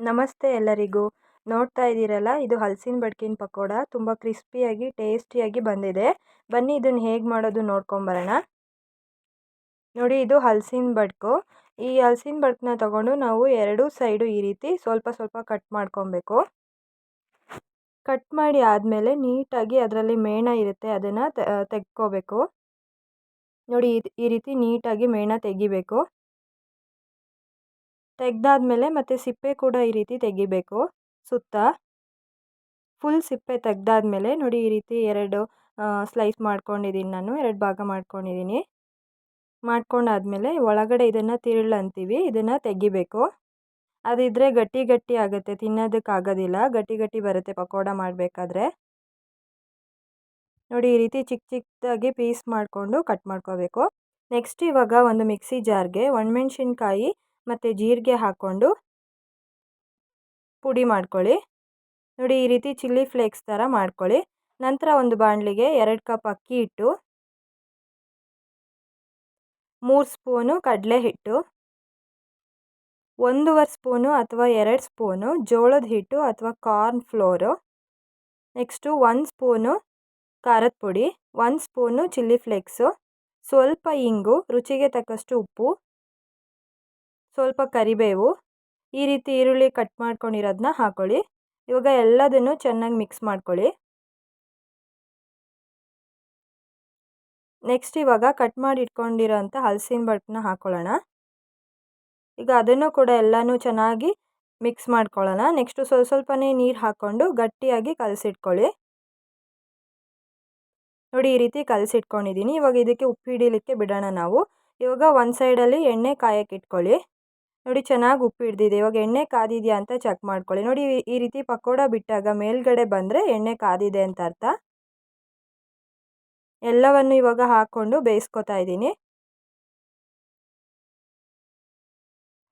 ನಮಸ್ತೆ ಎಲ್ಲರಿಗೂ. ನೋಡ್ತಾ ಇದ್ದೀರಲ್ಲ, ಇದು ಹಲಸಿನ ಬಡ್ಕಿನ ಪಕೋಡ. ತುಂಬ ಕ್ರಿಸ್ಪಿಯಾಗಿ, ಟೇಸ್ಟಿಯಾಗಿ ಬಂದಿದೆ. ಬನ್ನಿ ಇದನ್ನು ಹೇಗೆ ಮಾಡೋದು ನೋಡ್ಕೊಂಬರೋಣ ನೋಡಿ, ಇದು ಹಲಸಿನ ಬಡ್ಕು. ಈ ಹಲಸಿನ ಬಡ್ಕನ್ನ ತಗೊಂಡು ನಾವು ಎರಡೂ ಸೈಡು ಈ ರೀತಿ ಸ್ವಲ್ಪ ಸ್ವಲ್ಪ ಕಟ್ ಮಾಡ್ಕೊಬೇಕು. ಕಟ್ ಮಾಡಿ ಆದಮೇಲೆ ನೀಟಾಗಿ ಅದರಲ್ಲಿ ಮೇಣ ಇರುತ್ತೆ, ಅದನ್ನು ತೆಗ್ಕೋಬೇಕು ನೋಡಿ ಈ ರೀತಿ ನೀಟಾಗಿ ಮೇಣ ತೆಗಿಬೇಕು. ತೆಗೆದಾದ್ಮೇಲೆ ಮತ್ತು ಸಿಪ್ಪೆ ಕೂಡ ಈ ರೀತಿ ತೆಗಿಬೇಕು ಸುತ್ತ. ಫುಲ್ ಸಿಪ್ಪೆ ತೆಗೆದಾದ್ಮೇಲೆ ನೋಡಿ ಈ ರೀತಿ ಎರಡು ಸ್ಲೈಸ್ ಮಾಡ್ಕೊಂಡಿದ್ದೀನಿ ನಾನು, ಎರಡು ಭಾಗ ಮಾಡ್ಕೊಂಡಿದ್ದೀನಿ ಮಾಡ್ಕೊಂಡಾದ್ಮೇಲೆ ಒಳಗಡೆ ಇದನ್ನು ತಿರುಳು ಅಂತೀವಿ, ಇದನ್ನು ತೆಗಿಬೇಕು. ಅದಿದ್ದರೆ ಗಟ್ಟಿ ಗಟ್ಟಿ ಆಗುತ್ತೆ ತಿನ್ನೋದಕ್ಕಾಗೋದಿಲ್ಲ ಗಟ್ಟಿ ಗಟ್ಟಿ ಬರುತ್ತೆ ಪಕೋಡ ಮಾಡಬೇಕಾದ್ರೆ. ನೋಡಿ ಈ ರೀತಿ ಚಿಕ್ಕ ಚಿಕ್ಕದಾಗಿ ಪೀಸ್ ಮಾಡಿಕೊಂಡು ಕಟ್ ಮಾಡ್ಕೋಬೇಕು. ನೆಕ್ಸ್ಟ್ ಇವಾಗ ಒಂದು ಮಿಕ್ಸಿ ಜಾರ್ಗೆ ಒಣಮೆಣ್ಸಿನ್ಕಾಯಿ ಮತ್ತು ಜೀರಿಗೆ ಹಾಕ್ಕೊಂಡು ಪುಡಿ ಮಾಡ್ಕೊಳ್ಳಿ. ನೋಡಿ ಈ ರೀತಿ ಚಿಲ್ಲಿ ಫ್ಲೇಕ್ಸ್ ಥರ ಮಾಡ್ಕೊಳ್ಳಿ. ನಂತರ ಒಂದು ಬಾಣಲಿಗೆ ಎರಡು ಕಪ್ ಅಕ್ಕಿ ಹಿಟ್ಟು, ಮೂರು ಸ್ಪೂನು ಕಡಲೆ ಹಿಟ್ಟು, ಒಂದೂವರೆ ಸ್ಪೂನು ಅಥವಾ ಎರಡು ಸ್ಪೂನು ಜೋಳದ ಹಿಟ್ಟು ಅಥವಾ ಕಾರ್ನ್ ಫ್ಲೋರು, ನೆಕ್ಸ್ಟು ಒಂದು ಸ್ಪೂನು ಖಾರದ ಪುಡಿ, ಒಂದು ಸ್ಪೂನು ಚಿಲ್ಲಿ ಫ್ಲೇಕ್ಸು, ಸ್ವಲ್ಪ ಇಂಗು, ರುಚಿಗೆ ತಕ್ಕಷ್ಟು ಉಪ್ಪು ಸ್ವಲ್ಪ ಕರಿಬೇವು, ಈ ರೀತಿ ಈರುಳ್ಳಿ ಕಟ್ ಮಾಡ್ಕೊಂಡಿರೋದನ್ನ ಹಾಕ್ಕೊಳ್ಳಿ ಇವಾಗ ಎಲ್ಲದನ್ನು ಚೆನ್ನಾಗಿ ಮಿಕ್ಸ್ ಮಾಡ್ಕೊಳ್ಳಿ. ನೆಕ್ಸ್ಟ್ ಇವಾಗ ಕಟ್ ಮಾಡಿ ಇಟ್ಕೊಂಡಿರೋಂಥ ಹಲಸಿನ ಬಟ್ಟನ್ನ ಹಾಕ್ಕೊಳ್ಳೋಣ ಈಗ ಅದನ್ನು ಕೂಡ ಎಲ್ಲನೂ ಚೆನ್ನಾಗಿ ಮಿಕ್ಸ್ ಮಾಡ್ಕೊಳ್ಳೋಣ. ನೆಕ್ಸ್ಟು ಸ್ವಲ್ಪ ಸ್ವಲ್ಪನೇ ನೀರು ಹಾಕ್ಕೊಂಡು ಗಟ್ಟಿಯಾಗಿ ಕಲಸಿಟ್ಕೊಳ್ಳಿ. ನೋಡಿ, ಈ ರೀತಿ ಕಲಸಿಟ್ಕೊಂಡಿದ್ದೀನಿ. ಇವಾಗ ಇದಕ್ಕೆ ಉಪ್ಪು ಹಿಡಿಲಿಕ್ಕೆ ಬಿಡೋಣ ನಾವು. ಇವಾಗ ಒಂದು ಸೈಡಲ್ಲಿ ಎಣ್ಣೆ ಕಾಯಕ್ಕೆ ಇಟ್ಕೊಳ್ಳಿ. ನೋಡಿ ಚೆನ್ನಾಗಿ ಉಪ್ಪು ಹಿಡ್ದಿದೆ. ಇವಾಗ ಎಣ್ಣೆ ಕಾದಿದೆಯಾ ಅಂತ ಚೆಕ್ ಮಾಡ್ಕೊಳ್ಳಿ. ನೋಡಿ ಈ ರೀತಿ ಪಕೋಡ ಬಿಟ್ಟಾಗ ಮೇಲ್ಗಡೆ ಬಂದರೆ ಎಣ್ಣೆ ಕಾದಿದೆ ಅಂತ ಅರ್ಥ? ಎಲ್ಲವನ್ನು ಇವಾಗ ಹಾಕ್ಕೊಂಡು ಬೇಯಿಸ್ಕೊತಾ ಇದ್ದೀನಿ.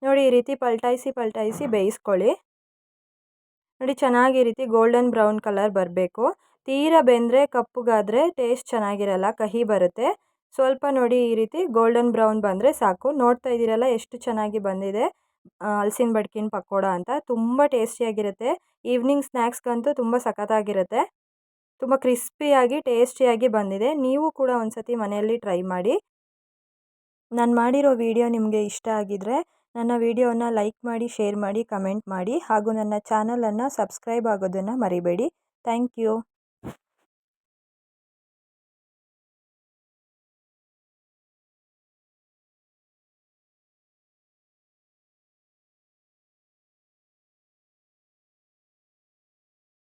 ನೋಡಿ ಈ ರೀತಿ ಪಲ್ಟಾಯಿಸಿ ಪಲ್ಟಾಯಿಸಿ ಬೇಯಿಸ್ಕೊಳ್ಳಿ. ನೋಡಿ ಚೆನ್ನಾಗಿ ಈ ರೀತಿ ಗೋಲ್ಡನ್ ಬ್ರೌನ್ ಕಲರ್ ಬರಬೇಕು. ತೀರ ಬೆಂದರೆ, ಕಪ್ಪಗಾದರೆ ಟೇಸ್ಟ್ ಚೆನ್ನಾಗಿರಲ್ಲ, ಕಹಿ ಬರುತ್ತೆ. ಸ್ವಲ್ಪ ನೋಡಿ ಈ ರೀತಿ ಗೋಲ್ಡನ್ ಬ್ರೌನ್ ಬಂದರೆ ಸಾಕು. ನೋಡ್ತಾ ಇದ್ದೀರಲ್ಲ ಎಷ್ಟು ಚೆನ್ನಾಗಿ ಬಂದಿದೆ. ಹಲ್ಸಿನ ಬಡ್ಕಿನ ಪಕೋಡ ಅಂತ. ತುಂಬ ಟೇಸ್ಟಿಯಾಗಿರುತ್ತೆ. ಈವ್ನಿಂಗ್ ಸ್ನ್ಯಾಕ್ಸ್ಗಂತೂ ತುಂಬ ಸಖತ್ತಾಗಿರುತ್ತೆ. ತುಂಬ ಕ್ರಿಸ್ಪಿಯಾಗಿ, ಟೇಸ್ಟಿಯಾಗಿ ಬಂದಿದೆ. ನೀವು ಕೂಡ ಒಂದು ಸತಿ ಮನೆಯಲ್ಲಿ ಟ್ರೈ ಮಾಡಿ. ನಾನು ಮಾಡಿರೋ ವಿಡಿಯೋ ನಿಮಗೆ ಇಷ್ಟ ಆಗಿದರೆ ನನ್ನ ವಿಡಿಯೋನ ಲೈಕ್ ಮಾಡಿ, ಶೇರ್ ಮಾಡಿ, ಕಮೆಂಟ್ ಮಾಡಿ ಹಾಗೂ ನನ್ನ ಚಾನಲನ್ನು ಸಬ್ಸ್ಕ್ರೈಬ್ ಆಗೋದನ್ನು ಮರಿಬೇಡಿ. Thank you.